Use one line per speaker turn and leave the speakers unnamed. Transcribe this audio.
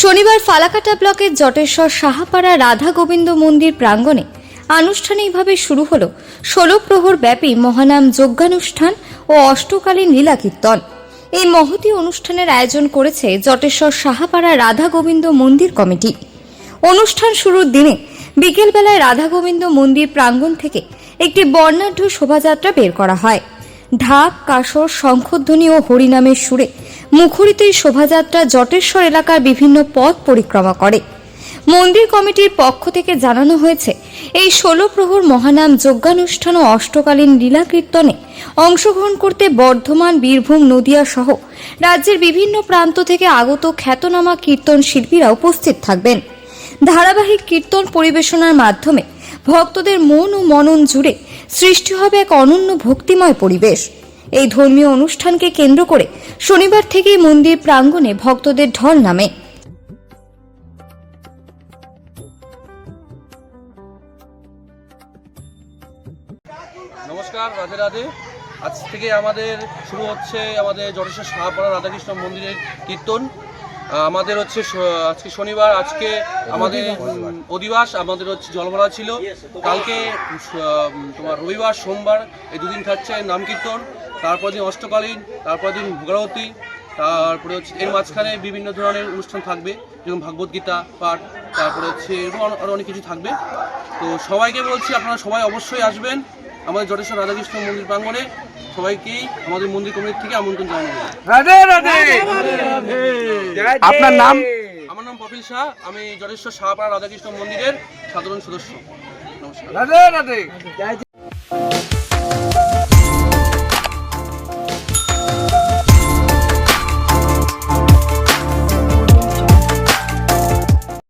শনিবার ফালাকাটা ব্লকের জটেশ্বর সাহাপাড়া রাধা গোবিন্দ মন্দির প্রাঙ্গণে আনুষ্ঠানিকভাবে শুরু হল ষোলো প্রহর ব্যাপী মহানাম যজ্ঞানুষ্ঠান ও অষ্টকালীন লীলা কীর্তন। এই মহতী অনুষ্ঠানের আয়োজন করেছে জটেশ্বর সাহাপাড়া রাধা গোবিন্দ মন্দির কমিটি। অনুষ্ঠান শুরুর দিনে বিকেলবেলায় রাধা গোবিন্দ মন্দির প্রাঙ্গণ থেকে একটি বর্ণাঢ্য শোভাযাত্রা বের করা হয়। ঢাক, কাসর, শঙ্খধ্বনি ও হরিনামের সুরে মুখরিত এই শোভাযাত্রা জটেশ্বর এলাকার বিভিন্ন পথ পরিক্রমা করে। মন্দির কমিটির পক্ষ থেকে জানানো হয়েছে, এই ষোলো প্রহর মহানাম যজ্ঞানুষ্ঠান ও অষ্টকালীন লীলা কীর্তনে অংশগ্রহণ করতে বর্ধমান, বীরভূম, নদিয়া সহ রাজ্যের বিভিন্ন প্রান্ত থেকে আগত খ্যাতনামা কীর্তন শিল্পীরা উপস্থিত থাকবেন। ধারাবাহিক কীর্তন পরিবেশনার মাধ্যমে ভক্তদের মন ও মনন জুড়ে সৃষ্টি হবে এক অনন্য ভক্তিময় পরিবেশ। এই ধর্মীয় অনুষ্ঠানকে কেন্দ্র করে শনিবার থেকেই মন্দির প্রাঙ্গণে ভক্তদের ঢল নামে।
নমস্কার, রাধে রাধে। আজ থেকে আমাদের শুরু হচ্ছে আমাদের জটেশ্বর শাহপাড়া রাধাকৃষ্ণ মন্দিরের কীর্তন। আমাদের হচ্ছে আজকে শনিবার, আজকে আমাদের অধিবাস, আমাদের হচ্ছে জলভরা ছিল। কালকে তোমার রবিবার, সোমবার, এই দুদিন থাকছে নাম কীর্তন। তারপর দিন অষ্টকালীন তারপর দিন ভোগারতী তারপরে হচ্ছে এর মাঝখানে বিভিন্ন ধরনের অনুষ্ঠান থাকবে যেমন ভাগবত গীতা পাঠ তারপরে হচ্ছে এরকম আরো- আরও অনেক কিছু থাকবে। তো সবাইকে বলছি আপনারা সবাই অবশ্যই আসবেন আমাদের জটেশ্বর রাধাকৃষ্ণ মন্দির প্রাঙ্গণে। সবাইকেই আমাদের মন্দির কমিটি থেকে আমন্ত্রণ জানানো
আপনার নাম?
আমার নাম কপিল শাহ আমি জটেশ্বর শাহপাড়া রাধাকৃষ্ণ মন্দিরের সাধারণ সদস্য। নমস্কার।